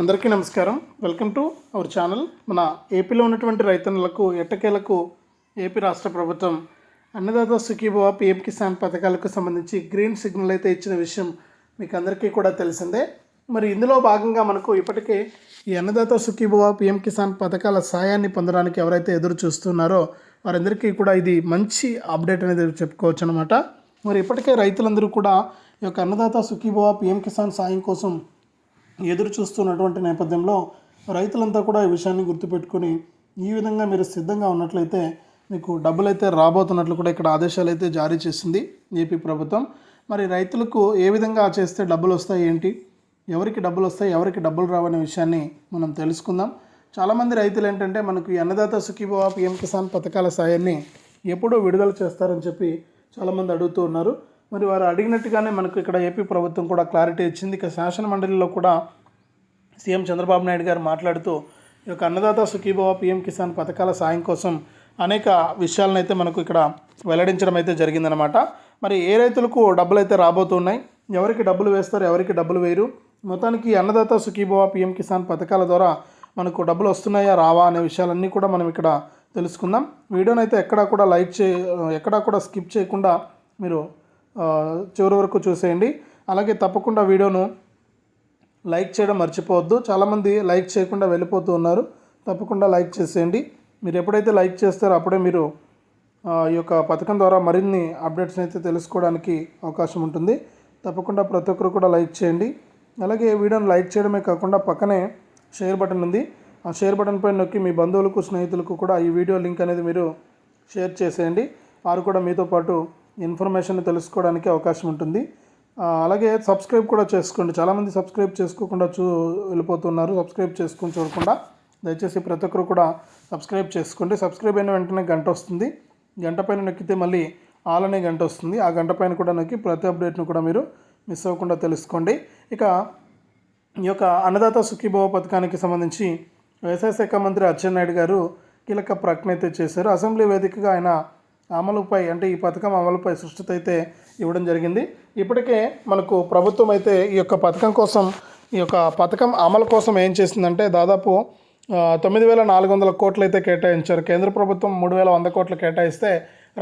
అందరికీ నమస్కారం. Welcome to our channel. మన ఏపీలో ఉన్నటువంటి రైతన్నులకు ఎట్టకేలకు ఏపీ రాష్ట్ర ప్రభుత్వం అన్నదాత సుఖీభవ పిఎం కిసాన్ పథకాలకు సంబంధించి గ్రీన్ సిగ్నల్ అయితే ఇచ్చిన విషయం మీకు అందరికీ కూడా తెలిసిందే. మరి ఇందులో భాగంగా మనకు ఇప్పటికే ఈ అన్నదాత సుఖీభవ పిఎం కిసాన్ పథకాల సాయాన్ని పొందడానికి ఎవరైతే ఎదురు చూస్తున్నారో వారందరికీ కూడా ఇది మంచి అప్డేట్ అనేది చెప్పుకోవచ్చు అనమాట మరి ఇప్పటికే రైతులందరూ కూడా ఈ యొక్క అన్నదాత సుఖీభవ పిఎం కిసాన్ సాయం కోసం ఎదురు చూస్తున్నటువంటి నేపథ్యంలో రైతులంతా కూడా ఈ విషయాన్ని గుర్తుపెట్టుకొని ఈ విధంగా మీరు సిద్ధంగా ఉన్నట్లయితే మీకు డబ్బులు అయితే రాబోతున్నట్లు కూడా ఇక్కడ ఆదేశాలు అయితే జారీ చేసింది ఏపీ ప్రభుత్వం. మరి రైతులకు ఏ విధంగా చేస్తే డబ్బులు వస్తాయి ఏంటి? ఎవరికి డబ్బులు వస్తాయి? ఎవరికి డబ్బులు రావనే విషయాన్ని మనం తెలుసుకుందాం. చాలామంది రైతులు ఏంటంటే మనకు అన్నదాత సుఖీభవ పిఎం కిసాన్ పథకాల సాయాన్ని ఎప్పుడో విడుదల చేస్తారని చెప్పి చాలామంది అడుగుతూ ఉన్నారు. మరి వారు అడిగినట్టుగానే మనకు ఇక్కడ ఏపీ ప్రభుత్వం కూడా క్లారిటీ ఇచ్చింది. ఇక శాసన మండలిలో కూడా సీఎం చంద్రబాబు నాయుడు గారు మాట్లాడుతూ ఈ యొక్క అన్నదాత సుఖీభవ పిఎం కిసాన్ పథకాల సాయం కోసం అనేక విషయాలను అయితే మనకు ఇక్కడ వెల్లడించడం అయితే జరిగిందనమాట మరి ఏ రైతులకు డబ్బులు అయితే రాబోతున్నాయి? ఎవరికి డబ్బులు వేస్తారు? ఎవరికి డబ్బులు వేయరు? మొత్తానికి అన్నదాత సుఖీభవ పిఎం కిసాన్ పథకాల ద్వారా మనకు డబ్బులు వస్తున్నాయా? రావా అనే విషయాలన్నీ కూడా మనం ఇక్కడ తెలుసుకుందాం. వీడియోనైతే అయితే ఎక్కడా కూడా లైక్ చే ఎక్కడా కూడా స్కిప్ చేయకుండా మీరు చివరి వరకు చూసేయండి. అలాగే తప్పకుండా వీడియోను లైక్ చేయడం మర్చిపోవద్దు. చాలామంది లైక్ చేయకుండా వెళ్ళిపోతూ ఉన్నారు. తప్పకుండా లైక్ చేసేయండి. మీరు ఎప్పుడైతే లైక్ చేస్తారో అప్పుడే మీరు ఈ యొక్క పథకం ద్వారా మరిన్ని అప్డేట్స్ని అయితే తెలుసుకోవడానికి అవకాశం ఉంటుంది. తప్పకుండా ప్రతి ఒక్కరు కూడా లైక్ చేయండి. అలాగే వీడియోని లైక్ చేయడమే కాకుండా పక్కనే షేర్ బటన్ ఉంది. ఆ షేర్ బటన్ పైన నొక్కి మీ బంధువులకు స్నేహితులకు కూడా ఈ వీడియో లింక్ అనేది మీరు షేర్ చేసేయండి. వారు కూడా మీతో పాటు ఇన్ఫర్మేషన్ తెలుసుకోవడానికి అవకాశం ఉంటుంది. అలాగే సబ్స్క్రైబ్ కూడా చేసుకోండి. చాలామంది సబ్స్క్రైబ్ చేసుకోకుండా చూ వెళ్ళిపోతున్నారు. సబ్స్క్రైబ్ చేసుకొని చూడకుండా దయచేసి ప్రతి ఒక్కరు కూడా సబ్స్క్రైబ్ చేసుకోండి. సబ్స్క్రైబ్ అయిన వెంటనే గంట వస్తుంది. గంట పైన నొక్కితే మళ్ళీ ఆల్ అనే గంట వస్తుంది. ఆ గంట పైన కూడా నొక్కి ప్రతి అప్డేట్ను కూడా మీరు మిస్ అవ్వకుండా తెలుసుకోండి. ఇక ఈ యొక్క అన్నదాత సుఖీభవ పథకానికి సంబంధించి వ్యవసాయ శాఖ మంత్రి అచ్చెన్నాయుడు గారు కీలక ప్రకటన అయితే చేశారు. అసెంబ్లీ వేదికగా ఆయన అమలుపై అంటే ఈ పథకం అమలుపై సృష్టిత అయితే ఇవ్వడం జరిగింది. ఇప్పటికే మనకు ప్రభుత్వం అయితే ఈ యొక్క పథకం కోసం ఈ యొక్క పథకం అమలు కోసం ఏం చేసిందంటే దాదాపు తొమ్మిది వేల నాలుగు వందల కోట్లు అయితే కేటాయించారు. కేంద్ర ప్రభుత్వం మూడు వేల వంద కోట్లు కేటాయిస్తే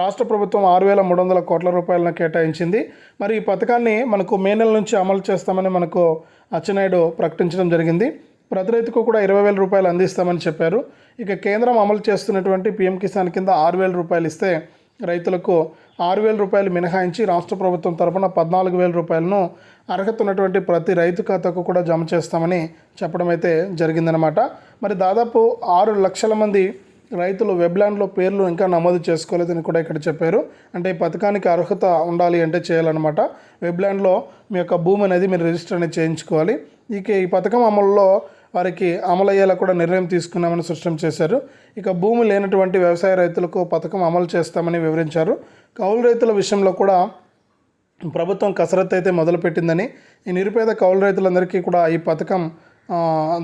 రాష్ట్ర ప్రభుత్వం ఆరు వేల మూడు వందల కోట్ల రూపాయలను కేటాయించింది. మరి ఈ పథకాన్ని మనకు మే నెల నుంచి అమలు చేస్తామని మనకు అచ్చెన్నాయుడు ప్రకటించడం జరిగింది. ప్రతి రైతుకు కూడా ఇరవై వేల రూపాయలు అందిస్తామని చెప్పారు. ఇక కేంద్రం అమలు చేస్తున్నటువంటి పీఎం కిసాన్ కింద ఆరు వేల రూపాయలు ఇస్తే రైతులకు ఆరు వేల రూపాయలు మినహాయించి రాష్ట్ర ప్రభుత్వం తరపున పద్నాలుగు వేల రూపాయలను అర్హత ఉన్నటువంటి ప్రతి రైతు ఖాతాకు కూడా జమ చేస్తామని చెప్పడం అయితే జరిగిందనమాట మరి దాదాపు ఆరు లక్షల మంది రైతులు వెబ్లాండ్లో పేర్లు ఇంకా నమోదు చేసుకోలేదని కూడా ఇక్కడ చెప్పారు. అంటే ఈ పథకానికి అర్హత ఉండాలి అంటే చేయాలన్నమాట. వెబ్లాండ్లో మీ యొక్క భూమి అనేది మీరు రిజిస్టర్ అనేది చేయించుకోవాలి. ఇక ఈ పథకం అమలులో వారికి అమలయ్యేలా కూడా నిర్ణయం తీసుకున్నామని స్పష్టం చేశారు. ఇక భూమి లేనటువంటి వ్యవసాయ రైతులకు పథకం అమలు చేస్తామని వివరించారు. కౌలు రైతుల విషయంలో కూడా ప్రభుత్వం కసరత్తు అయితే మొదలుపెట్టిందని ఈ నిరుపేద కౌలు రైతులందరికీ కూడా ఈ పథకం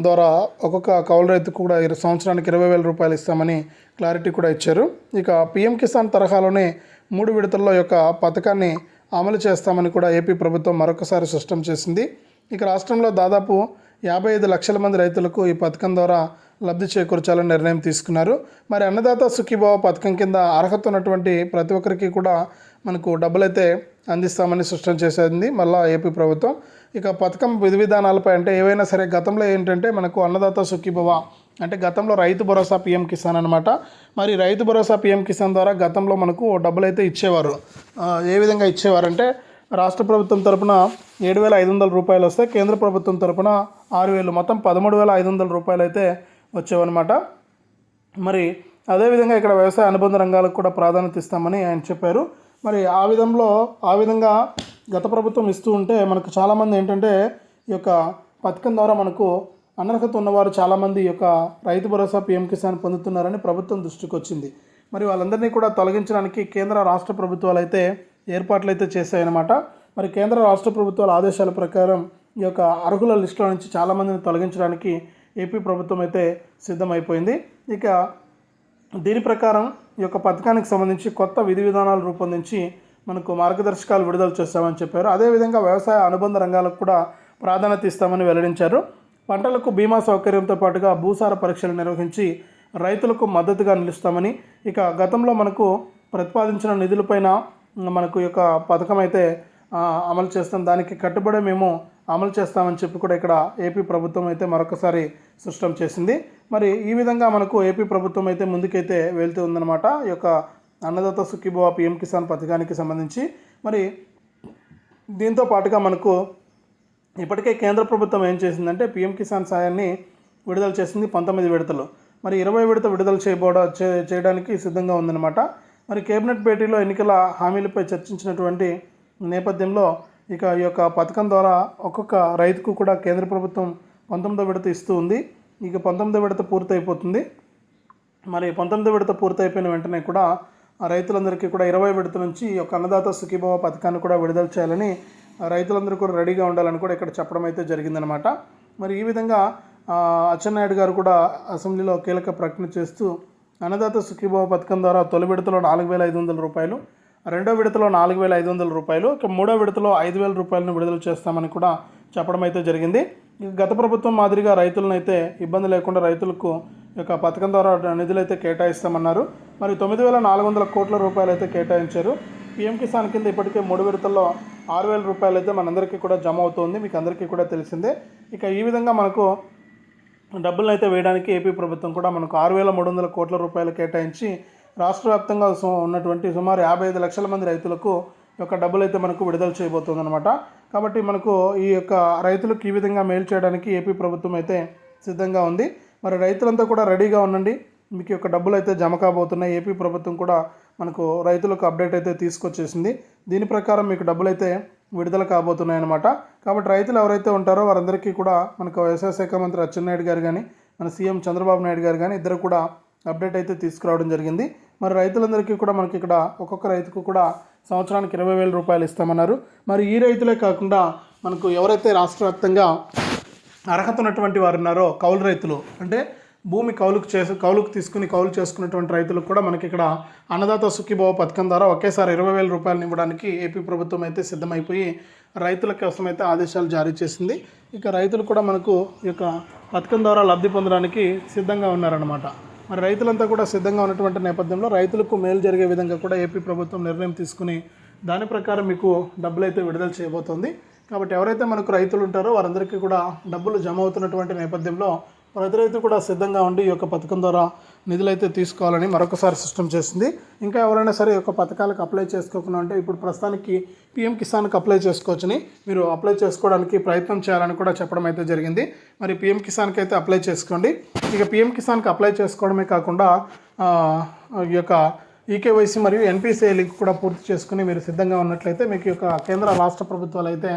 ద్వారా ఒక్కొక్క కౌలు రైతుకు కూడా సంవత్సరానికి ఇరవై వేల రూపాయలు ఇస్తామని క్లారిటీ కూడా ఇచ్చారు. ఇక పిఎం కిసాన్ తరహాలోనే మూడు విడతల్లో యొక్క పథకాన్ని అమలు చేస్తామని కూడా ఏపీ ప్రభుత్వం మరొకసారి స్పష్టం చేసింది. ఇక రాష్ట్రంలో దాదాపు యాభై ఐదు లక్షల మంది రైతులకు ఈ పథకం ద్వారా లబ్ధి చేకూర్చాలని నిర్ణయం తీసుకున్నారు. మరి అన్నదాత సుఖీభావ పథకం కింద అర్హత ఉన్నటువంటి ప్రతి ఒక్కరికి కూడా మనకు డబ్బులైతే అందిస్తామని స్పష్టం చేసింది మళ్ళా ఏపీ ప్రభుత్వం. ఇక పథకం విధి విధానాలపై అంటే ఏవైనా సరే గతంలో ఏంటంటే మనకు అన్నదాత సుఖీభవ అంటే గతంలో రైతు భరోసా పిఎం కిసాన్ అనమాట మరి రైతు భరోసా పిఎం కిసాన్ ద్వారా గతంలో మనకు డబ్బులు అయితే ఇచ్చేవారు ఏ విధంగా ఇచ్చేవారంటే రాష్ట్ర ప్రభుత్వం తరపున ఏడు వేల ఐదు వందల రూపాయలు వస్తే కేంద్ర ప్రభుత్వం తరపున ఆరు వేలు మొత్తం పదమూడు వేల ఐదు వందల రూపాయలు అయితే వచ్చేవన్నమాట. మరి అదేవిధంగా ఇక్కడ వ్యవసాయ అనుబంధ రంగాలకు కూడా ప్రాధాన్యత ఇస్తామని ఆయన చెప్పారు. మరి ఆ విధంలో ఆ విధంగా గత ప్రభుత్వం ఇస్తూ ఉంటే మనకు చాలామంది ఏంటంటే ఈ యొక్క పథకం ద్వారా మనకు అనర్హత ఉన్నవారు చాలామంది ఈ యొక్క రైతు భరోసా పీఎం కిసాన్ పొందుతున్నారని ప్రభుత్వం దృష్టికి వచ్చింది. మరి వాళ్ళందరినీ కూడా తొలగించడానికి కేంద్ర రాష్ట్ర ప్రభుత్వాలు అయితే ఏర్పాట్లు అయితే చేశాయన్నమాట. మరి కేంద్ర రాష్ట్ర ప్రభుత్వాల ఆదేశాల ప్రకారం ఈ యొక్క అర్హుల లిస్టులో నుంచి చాలామందిని తొలగించడానికి ఏపీ ప్రభుత్వం అయితే సిద్ధమైపోయింది. ఇక దీని ప్రకారం ఈ యొక్క పథకానికి సంబంధించి కొత్త విధి విధానాలు రూపొందించి మనకు మార్గదర్శకాలు విడుదల చేస్తామని చెప్పారు. అదేవిధంగా వ్యవసాయ అనుబంధ రంగాలకు కూడా ప్రాధాన్యత ఇస్తామని వెల్లడించారు. పంటలకు బీమా సౌకర్యంతో పాటుగా భూసార పరీక్షలు నిర్వహించి రైతులకు మద్దతుగా నిలుస్తామని ఇక గతంలో మనకు ప్రతిపాదించిన నిధులపైన మనకు యొక్క పథకం అయితే అమలు చేస్తాం. దానికి కట్టుబడి మేము అమలు చేస్తామని చెప్పి కూడా ఇక్కడ ఏపీ ప్రభుత్వం అయితే మరొకసారి స్పష్టం చేసింది. మరి ఈ విధంగా మనకు ఏపీ ప్రభుత్వం అయితే ముందుకైతే వెళ్తూ ఉందన్నమాట. ఈ యొక్క అన్నదాత సుఖీభవ పిఎం కిసాన్ పథకానికి సంబంధించి. మరి దీంతో పాటుగా మనకు ఇప్పటికే కేంద్ర ప్రభుత్వం ఏం చేసిందంటే పిఎం కిసాన్ సాయాన్ని విడుదల చేసింది పంతొమ్మిది విడతలు. మరి ఇరవై విడత విడుదల చేయబోడ చేయడానికి సిద్ధంగా ఉందన్నమాట. మరి కేబినెట్ భేటీలో ఎన్నికల హామీలపై చర్చించినటువంటి నేపథ్యంలో ఇక ఈ యొక్క పథకం ద్వారా ఒక్కొక్క రైతుకు కూడా కేంద్ర ప్రభుత్వం పంతొమ్మిదో విడత ఇస్తూ ఉంది. ఇక పంతొమ్మిదో విడత పూర్తయిపోతుంది. మరి పంతొమ్మిదో విడత పూర్తయిపోయిన వెంటనే కూడా రైతులందరికీ కూడా ఇరవై విడత నుంచి ఈ యొక్క అన్నదాత సుఖీభావ పథకాన్ని కూడా విడుదల చేయాలని రైతులందరూ కూడా రెడీగా ఉండాలని కూడా ఇక్కడ చెప్పడం అయితే జరిగిందనమాట మరి ఈ విధంగా అచ్చెన్నాయుడు గారు కూడా అసెంబ్లీలో కీలక ప్రకటన చేస్తూ అన్నదాత సుఖీభావ పథకం ద్వారా తొలి విడతలో నాలుగు వేల ఐదు వందల రూపాయలు రెండో విడతలో నాలుగు వేల ఐదు వందల రూపాయలు ఇక మూడో విడతలో ఐదు వేల రూపాయలను విడుదల చేస్తామని కూడా చెప్పడం అయితే జరిగింది. ఇక గత ప్రభుత్వం మాదిరిగా రైతులను అయితే ఇబ్బంది లేకుండా రైతులకు ఈ యొక్క పథకం ద్వారా నిధులు అయితే కేటాయిస్తామన్నారు. మరి తొమ్మిది వేల నాలుగు వందల కోట్ల రూపాయలు అయితే కేటాయించారు. పిఎం కిసాన్ కింద ఇప్పటికే మూడు విడతల్లో ఆరు వేల రూపాయలు అయితే మనందరికీ కూడా జమ అవుతుంది. మీకు అందరికీ కూడా తెలిసిందే. ఇక ఈ విధంగా మనకు డబ్బులను అయితే వేయడానికి ఏపీ ప్రభుత్వం కూడా మనకు ఆరు వేల మూడు వందల కోట్ల రూపాయలు కేటాయించి రాష్ట్ర వ్యాప్తంగా ఉన్నటువంటి సుమారు యాభై ఐదు లక్షల మంది రైతులకు ఈ యొక్క డబ్బులు అయితే మనకు విడుదల చేయబోతుందన్నమాట. కాబట్టి మనకు ఈ యొక్క రైతులకు ఈ విధంగా మేలు చేయడానికి ఏపీ ప్రభుత్వం అయితే సిద్ధంగా ఉంది. మరి రైతులంతా కూడా రెడీగా ఉండండి. మీకు ఈ యొక్క డబ్బులు అయితే జమ కాబోతున్నాయి. ఏపీ ప్రభుత్వం కూడా మనకు రైతులకు అప్డేట్ అయితే తీసుకొచ్చేసింది. దీని ప్రకారం మీకు డబ్బులు అయితే విడుదల కాబోతున్నాయి అనమాట కాబట్టి రైతులు ఎవరైతే ఉంటారో వారందరికీ కూడా మనకు వ్యవసాయ శాఖ మంత్రి అచ్చెన్నాయుడు గారు కానీ మన సీఎం చంద్రబాబు నాయుడు గారు కానీ ఇద్దరు కూడా అప్డేట్ అయితే తీసుకురావడం జరిగింది. మరి రైతులందరికీ కూడా మనకి ఇక్కడ ఒక్కొక్క రైతుకు కూడా సంవత్సరానికి ఇరవై వేల రూపాయలు ఇస్తామన్నారు. మరి ఈ రైతులే కాకుండా మనకు ఎవరైతే రాష్ట్ర వ్యాప్తంగా అర్హత ఉన్నటువంటి వారు ఉన్నారో కౌలు రైతులు అంటే భూమి కౌలుకు చేసి కౌలుకు తీసుకుని కౌలు చేసుకున్నటువంటి రైతులకు కూడా మనకి ఇక్కడ అన్నదాత సుఖీభావ పథకం ద్వారా ఒకేసారి ఇరవై వేల రూపాయలు ఇవ్వడానికి ఏపీ ప్రభుత్వం అయితే సిద్ధమైపోయి రైతుల కోసం అయితే ఆదేశాలు జారీ చేసింది. ఇక రైతులు కూడా మనకు ఈ యొక్క పథకం ద్వారా లబ్ధి పొందడానికి సిద్ధంగా ఉన్నారన్నమాట. మరి రైతులంతా కూడా సిద్ధంగా ఉన్నటువంటి నేపథ్యంలో రైతులకు మేలు జరిగే విధంగా కూడా ఏపీ ప్రభుత్వం నిర్ణయం తీసుకుని దాని ప్రకారం మీకు డబ్బులు అయితే విడుదల చేయబోతోంది. కాబట్టి ఎవరైతే మనకు రైతులు ఉంటారో వారందరికీ కూడా డబ్బులు జమ అవుతున్నటువంటి నేపథ్యంలో ప్రతి రైతు కూడా సిద్ధంగా ఉండి ఈ యొక్క పథకం ద్వారా నిధులైతే తీసుకోవాలని మరొకసారి సిస్టమ్ చేసింది. ఇంకా ఎవరైనా సరే ఈ యొక్క పథకాలకు అప్లై చేసుకోకుండా అంటే ఇప్పుడు ప్రస్తుతానికి పిఎం కిసాన్కి అప్లై చేసుకోవచ్చని మీరు అప్లై చేసుకోవడానికి ప్రయత్నం చేయాలని కూడా చెప్పడం అయితే జరిగింది. మరి పిఎం కిసాన్కి అయితే అప్లై చేసుకోండి. ఇక పిఎం కిసాన్కి అప్లై చేసుకోవడమే కాకుండా ఈ యొక్క ఈకేవైసీ మరియు ఎన్పిసిఐ లింక్ కూడా పూర్తి చేసుకుని మీరు సిద్ధంగా ఉన్నట్లయితే మీకు ఈ యొక్క కేంద్ర రాష్ట్ర ప్రభుత్వాలు అయితే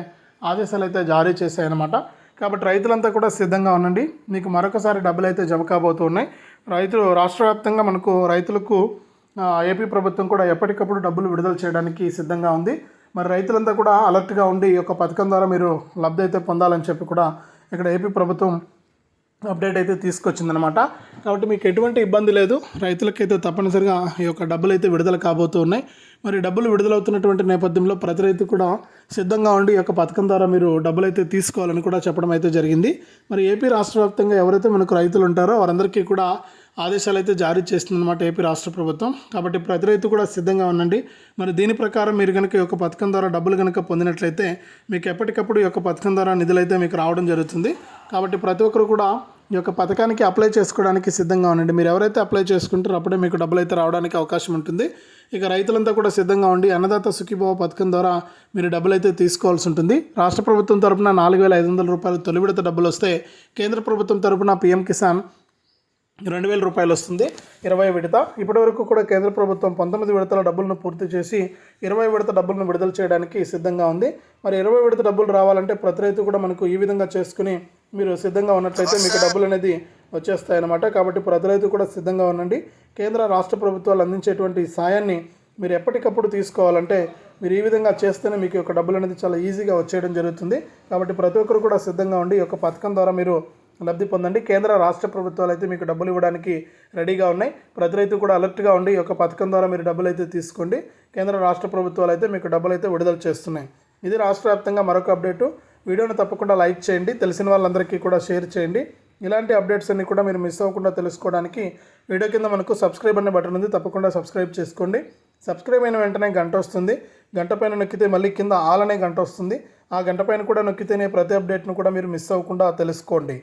ఆదేశాలు అయితే జారీ చేశాయన్నమాట. కాబట్టి రైతులంతా కూడా సిద్ధంగా ఉండండి. మీకు మరొకసారి డబ్బులు అయితే జమ కాబోతున్నాయి. రైతులు రాష్ట్ర వ్యాప్తంగా మనకు రైతులకు ఏపీ ప్రభుత్వం కూడా ఎప్పటికప్పుడు డబ్బులు విడుదల చేయడానికి సిద్ధంగా ఉంది. మరి రైతులంతా కూడా అలర్ట్గా ఉండి ఈ యొక్క పథకం ద్వారా మీరు లబ్ధి అయితే పొందాలని చెప్పి కూడా ఇక్కడ ఏపీ ప్రభుత్వం అప్డేట్ అయితే తీసుకొచ్చిందనమాట కాబట్టి మీకు ఎటువంటి ఇబ్బంది లేదు. రైతులకైతే తప్పనిసరిగా ఈ యొక్క డబ్బులు అయితే విడుదల కాబోతూ ఉన్నాయి మరి డబ్బులు విడుదలవుతున్నటువంటి నేపథ్యంలో ప్రతి రైతు కూడా సిద్ధంగా ఉండి ఈ యొక్క పథకం ద్వారా మీరు డబ్బులు అయితే తీసుకోవాలని కూడా చెప్పడం అయితే జరిగింది. మరి ఏపీ రాష్ట్ర వ్యాప్తంగా ఎవరైతే మనకు రైతులు ఉంటారో వారందరికీ కూడా ఆదేశాలు అయితే జారీ చేస్తుందన్నమాట ఏపీ రాష్ట్ర ప్రభుత్వం. కాబట్టి ప్రతి రైతు కూడా సిద్ధంగా ఉండండి. మరి దీని ప్రకారం మీరు కనుక ఈ యొక్క పథకం ద్వారా డబ్బులు కనుక పొందినట్లయితే మీకు ఎప్పటికప్పుడు ఈ యొక్క పథకం ద్వారా నిధులు అయితే మీకు రావడం జరుగుతుంది. కాబట్టి ప్రతి ఒక్కరు కూడా ఈ యొక్క పథకానికి అప్లై చేసుకోవడానికి సిద్ధంగా ఉండండి. మీరు ఎవరైతే అప్లై చేసుకుంటారో అప్పుడే మీకు డబ్బులు అయితే రావడానికి అవకాశం ఉంటుంది. ఇక రైతులంతా కూడా సిద్ధంగా ఉండి అన్నదాత సుఖీభావ పథకం ద్వారా మీరు డబ్బులు అయితే తీసుకోవాల్సి ఉంటుంది. రాష్ట్ర ప్రభుత్వం తరపున నాలుగు వేల ఐదు వందల రూపాయలు తొలి విడత డబ్బులు వస్తే కేంద్ర ప్రభుత్వం తరపున పీఎం కిసాన్ రెండు వేల రూపాయలు వస్తుంది. ఇరవై విడత. ఇప్పటివరకు కూడా కేంద్ర ప్రభుత్వం పంతొమ్మిది విడతల డబ్బులను పూర్తి చేసి ఇరవై విడత డబ్బులను విడుదల చేయడానికి సిద్ధంగా ఉంది. మరి ఇరవై విడత డబ్బులు రావాలంటే ప్రతి రైతు కూడా మనకు ఈ విధంగా చేసుకుని మీరు సిద్ధంగా ఉన్నట్లయితే మీకు డబ్బులు అనేది వచ్చేస్తాయి అన్నమాట కాబట్టి ప్రతి రైతు కూడా సిద్ధంగా ఉండండి. కేంద్ర రాష్ట్ర ప్రభుత్వాలు అందించేటువంటి సాయాన్ని మీరు ఎప్పటికప్పుడు తీసుకోవాలంటే మీరు ఈ విధంగా చేస్తేనే మీకు యొక్క డబ్బులు అనేది చాలా ఈజీగా వచ్చేయడం జరుగుతుంది. కాబట్టి ప్రతి ఒక్కరు కూడా సిద్ధంగా ఉండి ఈ యొక్క పథకం ద్వారా మీరు లబ్ధి పొందండి. కేంద్ర రాష్ట్ర ప్రభుత్వాలు అయితే మీకు డబ్బులు ఇవ్వడానికి రెడీగా ఉన్నాయి. ప్రతి రైతు కూడా అలర్ట్గా ఉండి ఈ యొక్క పథకం ద్వారా మీరు డబ్బులు అయితే తీసుకోండి. కేంద్ర రాష్ట్ర ప్రభుత్వాలు అయితే మీకు డబ్బులు అయితే విడుదల చేస్తున్నాయి. ఇది రాష్ట్ర వ్యాప్తంగా మరొక అప్డేటు. వీడియోని తప్పకుండా లైక్ చేయండి తెలిసిన వాళ్ళందరికీ కూడా షేర్ చేయండి. ఇలాంటి అప్డేట్స్ అన్ని కూడా మీరు మిస్ అవ్వకుండా తెలుసుకోవడానికి వీడియో కింద మనకు సబ్స్క్రైబ్ అనే బటన్ ఉంది తప్పకుండా సబ్స్క్రైబ్ చేసుకోండి. సబ్స్క్రైబ్ అయిన వెంటనే గంట వస్తుంది. గంట పైన నొక్కితే మళ్ళీ కింద ఆల్ అనే గంట వస్తుంది. ఆ గంట పైన కూడా నొక్కితేనే ప్రతి అప్డేట్ను కూడా మీరు మిస్ అవ్వకుండా తెలుసుకోండి.